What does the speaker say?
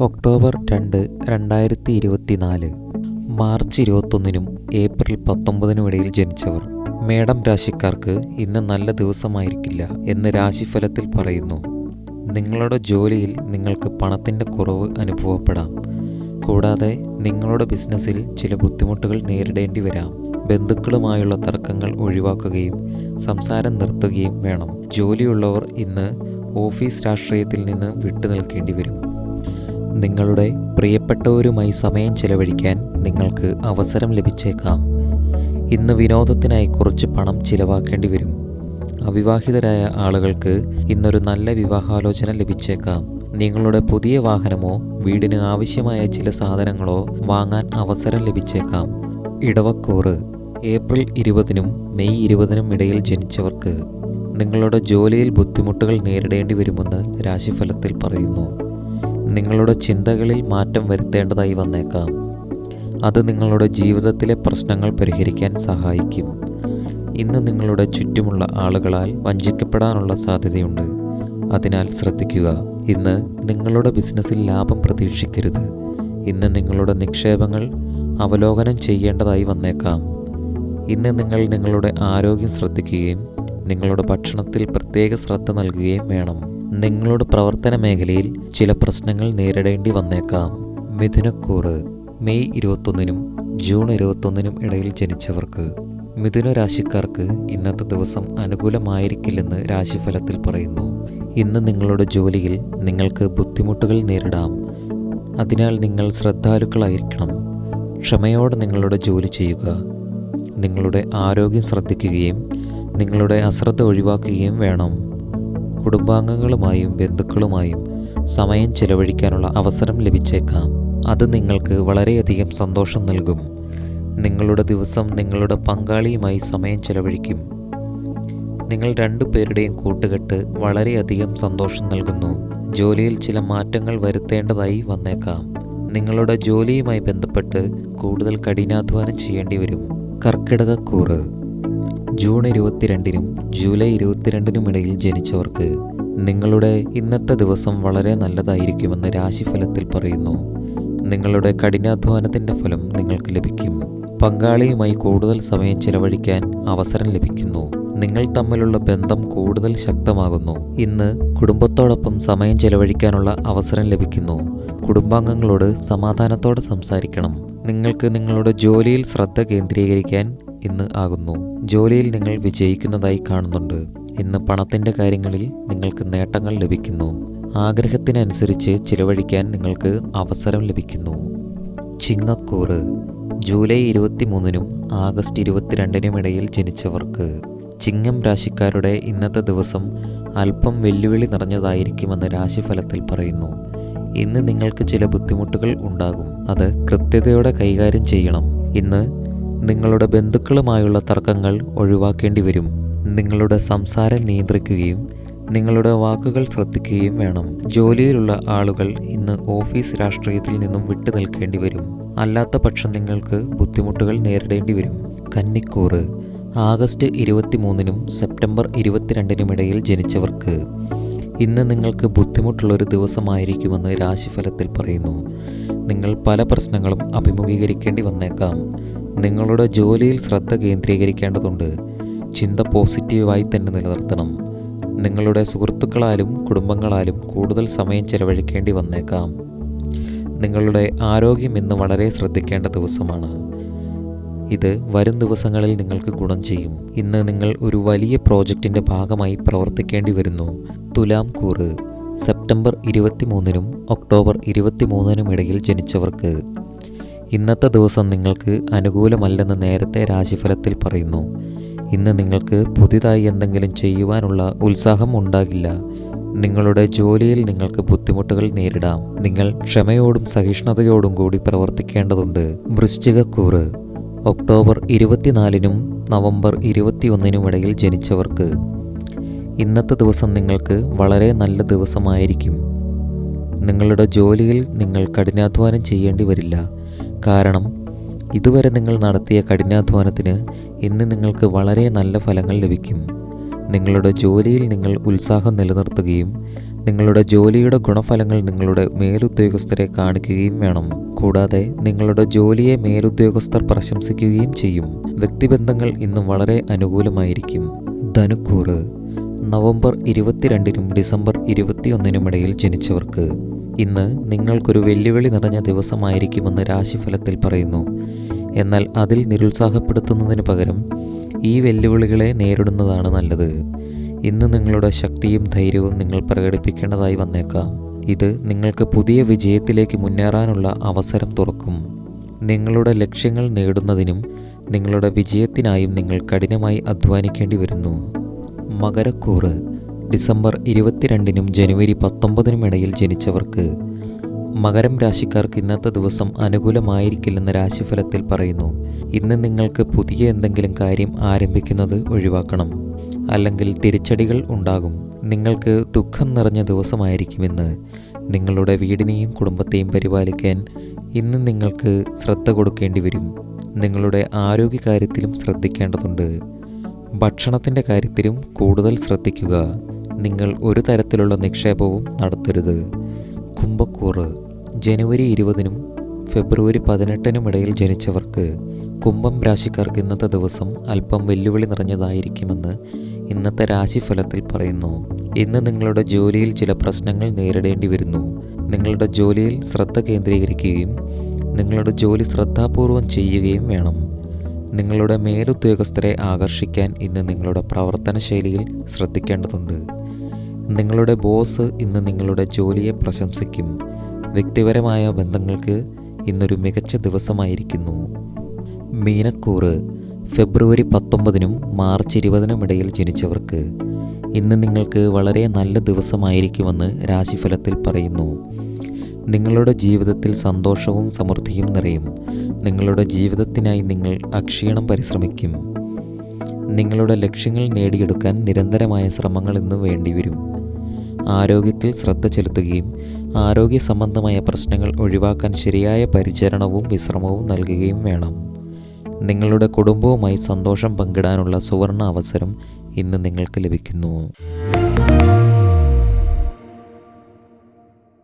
October രണ്ട് രണ്ടായിരത്തി ഇരുപത്തിനാല്. മാർച്ച് ഇരുപത്തൊന്നിനും ഏപ്രിൽ പത്തൊമ്പതിനും ഇടയിൽ ജനിച്ചവർ. മേഡം രാശിക്കാർക്ക് ഇന്ന് നല്ല ദിവസമായിരിക്കില്ല എന്ന് രാശിഫലത്തിൽ പറയുന്നു. നിങ്ങളുടെ ജോലിയിൽ നിങ്ങൾക്ക് പണത്തിന്റെ കുറവ് അനുഭവപ്പെടാം. കൂടാതെ നിങ്ങളുടെ ബിസിനസ്സിൽ ചില ബുദ്ധിമുട്ടുകൾ നേരിടേണ്ടി വരാം. ബന്ധുക്കളുമായുള്ള തർക്കങ്ങൾ ഒഴിവാക്കുകയും സംസാരം നിർത്തുകയും വേണം. ജോലിയുള്ളവർ ഇന്ന് ഓഫീസ് രാഷ്ട്രീയത്തിൽ നിന്ന് വിട്ടുനിൽക്കേണ്ടി വരും. നിങ്ങളുടെ പ്രിയപ്പെട്ടവരുമായി സമയം ചെലവഴിക്കാൻ നിങ്ങൾക്ക് അവസരം ലഭിച്ചേക്കാം. ഇന്ന് വിനോദത്തിനായി കുറച്ച് പണം ചിലവാക്കേണ്ടി വരും. അവിവാഹിതരായ ആളുകൾക്ക് ഇന്നൊരു നല്ല വിവാഹാലോചന ലഭിച്ചേക്കാം. നിങ്ങളുടെ പുതിയ വാഹനമോ വീടിന് ആവശ്യമായ ചില സാധനങ്ങളോ വാങ്ങാൻ അവസരം ലഭിച്ചേക്കാം. ഇടവക്കൂറ് ഏപ്രിൽ ഇരുപതിനും മെയ് ഇരുപതിനും ഇടയിൽ ജനിച്ചവർക്ക് നിങ്ങളുടെ ജോലിയിൽ ബുദ്ധിമുട്ടുകൾ നേരിടേണ്ടി വരുമെന്ന് രാശിഫലത്തിൽ പറയുന്നു. നിങ്ങളുടെ ചിന്തകളിൽ മാറ്റം വരുത്തേണ്ടതായി വന്നേക്കാം. അത് നിങ്ങളുടെ ജീവിതത്തിലെ പ്രശ്നങ്ങൾ പരിഹരിക്കാൻ സഹായിക്കും. ഇന്ന് നിങ്ങളുടെ ചുറ്റുമുള്ള ആളുകളാൽ വഞ്ചിക്കപ്പെടാനുള്ള സാധ്യതയുണ്ട്. അതിനാൽ ശ്രദ്ധിക്കുക ഇന്ന് നിങ്ങളുടെ ബിസിനസ്സിൽ ലാഭം പ്രതീക്ഷിക്കരുത്. ഇന്ന് നിങ്ങളുടെ നിക്ഷേപങ്ങൾ അവലോകനം ചെയ്യേണ്ടതായി വന്നേക്കാം. ഇന്ന് നിങ്ങൾ നിങ്ങളുടെ ആരോഗ്യം ശ്രദ്ധിക്കുകയും നിങ്ങളുടെ ഭക്ഷണത്തിൽ പ്രത്യേക ശ്രദ്ധ നൽകുകയും വേണം. നിങ്ങളുടെ പ്രവർത്തന മേഖലയിൽ ചില പ്രശ്നങ്ങൾ നേരിടേണ്ടി വന്നേക്കാം. മിഥുനക്കൂറ് മെയ് ഇരുപത്തൊന്നിനും ജൂൺ ഇരുപത്തൊന്നിനും ഇടയിൽ ജനിച്ചവർക്ക്. മിഥുന രാശിക്കാർക്ക് ഇന്നത്തെ ദിവസം അനുകൂലമായിരിക്കില്ലെന്ന് രാശിഫലത്തിൽ പറയുന്നു. ഇന്ന് നിങ്ങളുടെ ജോലിയിൽ നിങ്ങൾക്ക് ബുദ്ധിമുട്ടുകൾ നേരിടാം. അതിനാൽ നിങ്ങൾ ശ്രദ്ധാലുക്കളായിരിക്കണം. ക്ഷമയോടെ നിങ്ങളുടെ ജോലി ചെയ്യുക. നിങ്ങളുടെ ആരോഗ്യം ശ്രദ്ധിക്കുകയും നിങ്ങളുടെ അശ്രദ്ധ ഒഴിവാക്കുകയും വേണം. കുടുംബാംഗങ്ങളുമായും ബന്ധുക്കളുമായും സമയം ചെലവഴിക്കാനുള്ള അവസരം ലഭിച്ചേക്കാം. അത് നിങ്ങൾക്ക് വളരെയധികം സന്തോഷം നൽകും. നിങ്ങളുടെ ദിവസം നിങ്ങളുടെ പങ്കാളിയുമായി സമയം ചെലവഴിക്കും. നിങ്ങൾ രണ്ടു പേരുടെയും കൂട്ടുകെട്ട് വളരെയധികം സന്തോഷം നൽകുന്നു. ജോലിയിൽ ചില മാറ്റങ്ങൾ വരുത്തേണ്ടതായി വന്നേക്കാം. നിങ്ങളുടെ ജോലിയുമായി ബന്ധപ്പെട്ട് കൂടുതൽ കഠിനാധ്വാനം ചെയ്യേണ്ടി വരും. കർക്കിടകക്കൂറ്. ജൂൺ ഇരുപത്തിരണ്ടിനും ജൂലൈ ഇരുപത്തിരണ്ടിനും ഇടയിൽ ജനിച്ചവർക്ക് നിങ്ങളുടെ ഇന്നത്തെ ദിവസം വളരെ നല്ലതായിരിക്കുമെന്ന് രാശിഫലത്തിൽ പറയുന്നു. നിങ്ങളുടെ കഠിനാധ്വാനത്തിന്റെ ഫലം നിങ്ങൾക്ക് ലഭിക്കും. പങ്കാളിയുമായി കൂടുതൽ സമയം ചിലവഴിക്കാൻ അവസരം ലഭിക്കുന്നു. നിങ്ങൾ തമ്മിലുള്ള ബന്ധം കൂടുതൽ ശക്തമാകുന്നു. ഇന്ന് കുടുംബത്തോടൊപ്പം സമയം ചെലവഴിക്കാനുള്ള അവസരം ലഭിക്കുന്നു. കുടുംബാംഗങ്ങളോട് സമാധാനത്തോടെ സംസാരിക്കണം. നിങ്ങൾക്ക് നിങ്ങളുടെ ജോലിയിൽ ശ്രദ്ധ കേന്ദ്രീകരിക്കാൻ ഇന്ന് ആകുന്നു. ജോലിയിൽ നിങ്ങൾ വിജയിക്കുന്നതായി കാണുന്നുണ്ട്. ഇന്ന് പണത്തിന്റെ കാര്യങ്ങളിൽ നിങ്ങൾക്ക് നേട്ടങ്ങൾ ലഭിക്കുന്നു. ആഗ്രഹത്തിനനുസരിച്ച് ചിലവഴിക്കാൻ നിങ്ങൾക്ക് അവസരം ലഭിക്കുന്നു. ചിങ്ങക്കൂറ്. ജൂലൈ ഇരുപത്തി മൂന്നിനും ആഗസ്റ്റ് ഇരുപത്തിരണ്ടിനും ഇടയിൽ ജനിച്ചവർക്ക്. ചിങ്ങം രാശിക്കാരുടെ ഇന്നത്തെ ദിവസം അല്പം വെല്ലുവിളി നിറഞ്ഞതായിരിക്കുമെന്ന് രാശിഫലത്തിൽ പറയുന്നു. ഇന്ന് നിങ്ങൾക്ക് ചില ബുദ്ധിമുട്ടുകൾ ഉണ്ടാകും. അത് കൃത്യതയോടെ കൈകാര്യം ചെയ്യണം. ഇന്ന് നിങ്ങളുടെ ബന്ധുക്കളുമായുള്ള തർക്കങ്ങൾ ഒഴിവാക്കേണ്ടി വരും. നിങ്ങളുടെ സംസാരം നിയന്ത്രിക്കുകയും നിങ്ങളുടെ വാക്കുകൾ ശ്രദ്ധിക്കുകയും വേണം. ജോലിയിലുള്ള ആളുകൾ ഇന്ന് ഓഫീസ് രാഷ്ട്രീയത്തിൽ നിന്നും വിട്ടു നിൽക്കേണ്ടി വരും. അല്ലാത്ത പക്ഷം നിങ്ങൾക്ക് ബുദ്ധിമുട്ടുകൾ നേരിടേണ്ടി വരും. കന്നിക്കൂറ്. ആഗസ്റ്റ് ഇരുപത്തിമൂന്നിനും സെപ്റ്റംബർ ഇരുപത്തിരണ്ടിനും ഇടയിൽ ജനിച്ചവർക്ക് ഇന്ന് നിങ്ങൾക്ക് ബുദ്ധിമുട്ടുള്ളൊരു ദിവസമായിരിക്കുമെന്ന് രാശിഫലത്തിൽ പറയുന്നു. നിങ്ങൾ പല പ്രശ്നങ്ങളും അഭിമുഖീകരിക്കേണ്ടി വന്നേക്കാം. നിങ്ങളുടെ ജോലിയിൽ ശ്രദ്ധ കേന്ദ്രീകരിക്കേണ്ടതുണ്ട്. ചിന്ത പോസിറ്റീവായി തന്നെ നിലനിർത്തണം. നിങ്ങളുടെ സുഹൃത്തുക്കളാലും കുടുംബങ്ങളാലും കൂടുതൽ സമയം ചെലവഴിക്കേണ്ടി വന്നേക്കാം. നിങ്ങളുടെ ആരോഗ്യം ഇന്ന് വളരെ ശ്രദ്ധിക്കേണ്ട ദിവസമാണ്. ഇത് വരും ദിവസങ്ങളിൽ നിങ്ങൾക്ക് ഗുണം ചെയ്യും. ഇന്ന് നിങ്ങൾ ഒരു വലിയ പ്രോജക്റ്റിന്റെ ഭാഗമായി പ്രവർത്തിക്കേണ്ടി വരുന്നു. തുലാം കൂറ്. സെപ്റ്റംബർ ഇരുപത്തിമൂന്നിനും ഒക്ടോബർ ഇരുപത്തിമൂന്നിനും ഇടയിൽ ജനിച്ചവർക്ക് ഇന്നത്തെ ദിവസം നിങ്ങൾക്ക് അനുകൂലമല്ലെന്ന് നേരത്തെ രാശിഫലത്തിൽ പറയുന്നു. ഇന്ന് നിങ്ങൾക്ക് പുതിയതായി എന്തെങ്കിലും ചെയ്യുവാനുള്ള ഉത്സാഹം ഉണ്ടാകില്ല. നിങ്ങളുടെ ജോലിയിൽ നിങ്ങൾക്ക് ബുദ്ധിമുട്ടുകൾ നേരിടാം. നിങ്ങൾ ക്ഷമയോടും സഹിഷ്ണുതയോടും കൂടി പ്രവർത്തിക്കേണ്ടതുണ്ട്. വൃശ്ചികക്കൂറ്. ഒക്ടോബർ ഇരുപത്തിനാലിനും നവംബർ ഇരുപത്തിയൊന്നിനും ഇടയിൽ ജനിച്ചവർക്ക് ഇന്നത്തെ ദിവസം നിങ്ങൾക്ക് വളരെ നല്ല ദിവസമായിരിക്കും. നിങ്ങളുടെ ജോലിയിൽ നിങ്ങൾ കഠിനാധ്വാനം ചെയ്യേണ്ടി വരില്ല. കാരണം ഇതുവരെ നിങ്ങൾ നടത്തിയ കഠിനാധ്വാനത്തിന് ഇന്ന് നിങ്ങൾക്ക് വളരെ നല്ല ഫലങ്ങൾ ലഭിക്കും. നിങ്ങളുടെ ജോലിയിൽ നിങ്ങൾ ഉത്സാഹം നിലനിർത്തുകയും നിങ്ങളുടെ ജോലിയുടെ ഗുണഫലങ്ങൾ നിങ്ങളുടെ മേലുദ്യോഗസ്ഥരെ കാണിക്കുകയും വേണം. കൂടാതെ നിങ്ങളുടെ ജോലിയെ മേലുദ്യോഗസ്ഥർ പ്രശംസിക്കുകയും ചെയ്യും. വ്യക്തിബന്ധങ്ങൾ ഇന്നും വളരെ അനുകൂലമായിരിക്കും. ധനുക്കൂറ് നവംബർ ഇരുപത്തിരണ്ടിനും ഡിസംബർ ഇരുപത്തിയൊന്നിനും ഇടയിൽ ജനിച്ചവർക്ക് ഇന്ന് നിങ്ങൾക്കൊരു വെല്ലുവിളി നിറഞ്ഞ ദിവസമായിരിക്കുമെന്ന് രാശിഫലത്തിൽ പറയുന്നു. എന്നാൽ അതിൽ നിരുത്സാഹപ്പെടുത്തുന്നതിന് പകരം ഈ വെല്ലുവിളികളെ നേരിടുന്നതാണ് നല്ലത്. ഇന്ന് നിങ്ങളുടെ ശക്തിയും ധൈര്യവും നിങ്ങൾ പ്രകടിപ്പിക്കേണ്ടതായി വന്നേക്കാം. ഇത് നിങ്ങൾക്ക് പുതിയ വിജയത്തിലേക്ക് മുന്നേറാനുള്ള അവസരം തുറക്കും. നിങ്ങളുടെ ലക്ഷ്യങ്ങൾ നേടുന്നതിനും നിങ്ങളുടെ വിജയത്തിനായും നിങ്ങൾ കഠിനമായി അധ്വാനിക്കേണ്ടി വരുന്നു. മകരക്കൂറ് ഡിസംബർ ഇരുപത്തിരണ്ടിനും ജനുവരി പത്തൊമ്പതിനും ഇടയിൽ ജനിച്ചവർക്ക് മകരം രാശിക്കാർക്ക് ഇന്നത്തെ ദിവസം അനുകൂലമായിരിക്കില്ലെന്ന് രാശിഫലത്തിൽ പറയുന്നു. ഇന്ന് നിങ്ങൾക്ക് പുതിയ എന്തെങ്കിലും കാര്യം ആരംഭിക്കുന്നത് ഒഴിവാക്കണം. അല്ലെങ്കിൽ തിരിച്ചടികൾ ഉണ്ടാകും. നിങ്ങൾക്ക് ദുഃഖം നിറഞ്ഞ ദിവസമായിരിക്കുമെന്ന് നിങ്ങളുടെ വീടിനെയും കുടുംബത്തെയും പരിപാലിക്കാൻ ഇന്ന് നിങ്ങൾക്ക് ശ്രദ്ധ കൊടുക്കേണ്ടി വരും. നിങ്ങളുടെ ആരോഗ്യ കാര്യത്തിലും ശ്രദ്ധിക്കേണ്ടതുണ്ട്. ഭക്ഷണത്തിന്റെ കാര്യത്തിലും കൂടുതൽ ശ്രദ്ധിക്കുക. നിങ്ങൾ ഒരു തരത്തിലുള്ള നിക്ഷേപവും നടത്തരുത്. കുംഭക്കൂറ്. ജനുവരി ഇരുപതിനും ഫെബ്രുവരി പതിനെട്ടിനും ഇടയിൽ ജനിച്ചവർക്ക് കുംഭം രാശിക്കാർക്ക് ഇന്നത്തെ ദിവസം അല്പം വെല്ലുവിളി നിറഞ്ഞതായിരിക്കുമെന്ന് ഇന്നത്തെ രാശിഫലത്തിൽ പറയുന്നു. ഇന്ന് നിങ്ങളുടെ ജോലിയിൽ ചില പ്രശ്നങ്ങൾ നേരിടേണ്ടി വരുന്നു. നിങ്ങളുടെ ജോലിയിൽ ശ്രദ്ധ കേന്ദ്രീകരിക്കുകയും നിങ്ങളുടെ ജോലി ശ്രദ്ധാപൂർവം ചെയ്യുകയും വേണം. നിങ്ങളുടെ മേലുദ്യോഗസ്ഥരെ ആകർഷിക്കാൻ ഇന്ന് നിങ്ങളുടെ പ്രവർത്തന ശൈലിയിൽ ശ്രദ്ധിക്കേണ്ടതുണ്ട്. നിങ്ങളുടെ ബോസ് ഇന്ന് നിങ്ങളുടെ ജോലിയെ പ്രശംസിക്കും. വ്യക്തിപരമായ ബന്ധങ്ങൾക്ക് ഇന്നൊരു മികച്ച ദിവസമായിരിക്കുന്നു. മീനക്കൂറ് ഫെബ്രുവരി പത്തൊമ്പതിനും മാർച്ച് ഇരുപതിനും ഇടയിൽ ജനിച്ചവർക്ക് ഇന്ന് നിങ്ങൾക്ക് വളരെ നല്ല ദിവസമായിരിക്കുമെന്ന് രാശിഫലത്തിൽ പറയുന്നു. നിങ്ങളുടെ ജീവിതത്തിൽ സന്തോഷവും സമൃദ്ധിയും നിറയും. നിങ്ങളുടെ ജീവിതത്തിനായി നിങ്ങൾ അക്ഷീണം പരിശ്രമിക്കും. നിങ്ങളുടെ ലക്ഷ്യങ്ങൾ നേടിയെടുക്കാൻ നിരന്തരമായ ശ്രമങ്ങൾ ഇന്ന് വേണ്ടിവരും. ആരോഗ്യത്തിൽ ശ്രദ്ധ ചെലുത്തുകയും ആരോഗ്യ സംബന്ധമായ പ്രശ്നങ്ങൾ ഒഴിവാക്കാൻ ശരിയായ പരിചരണവും വിശ്രമവും നൽകുകയും വേണം. നിങ്ങളുടെ കുടുംബവുമായി സന്തോഷം പങ്കിടാനുള്ള സുവർണ അവസരം ഇന്ന് നിങ്ങൾക്ക് ലഭിക്കുന്നു.